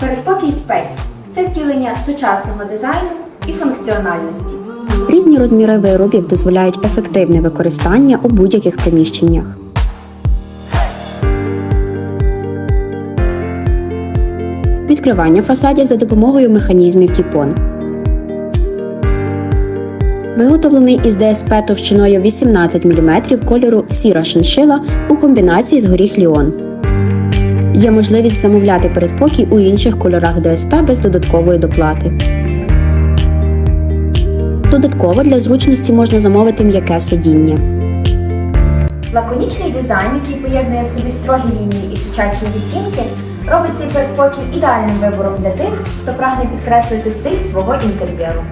Передпокій Space – це втілення сучасного дизайну і функціональності. Різні розміри виробів дозволяють ефективне використання у будь-яких приміщеннях. Відкривання фасадів за допомогою механізмів Тіпон. Виготовлений із ДСП товщиною 18 мм кольору сіра шиншила у комбінації з горіх Ліон. Є можливість замовляти передпокій у інших кольорах ДСП без додаткової доплати. Додатково для зручності можна замовити м'яке сидіння. Лаконічний дизайн, який поєднує в собі строгі лінії і сучасні відтінки, робить цей передпокій ідеальним вибором для тих, хто прагне підкреслити стиль свого інтер'єру.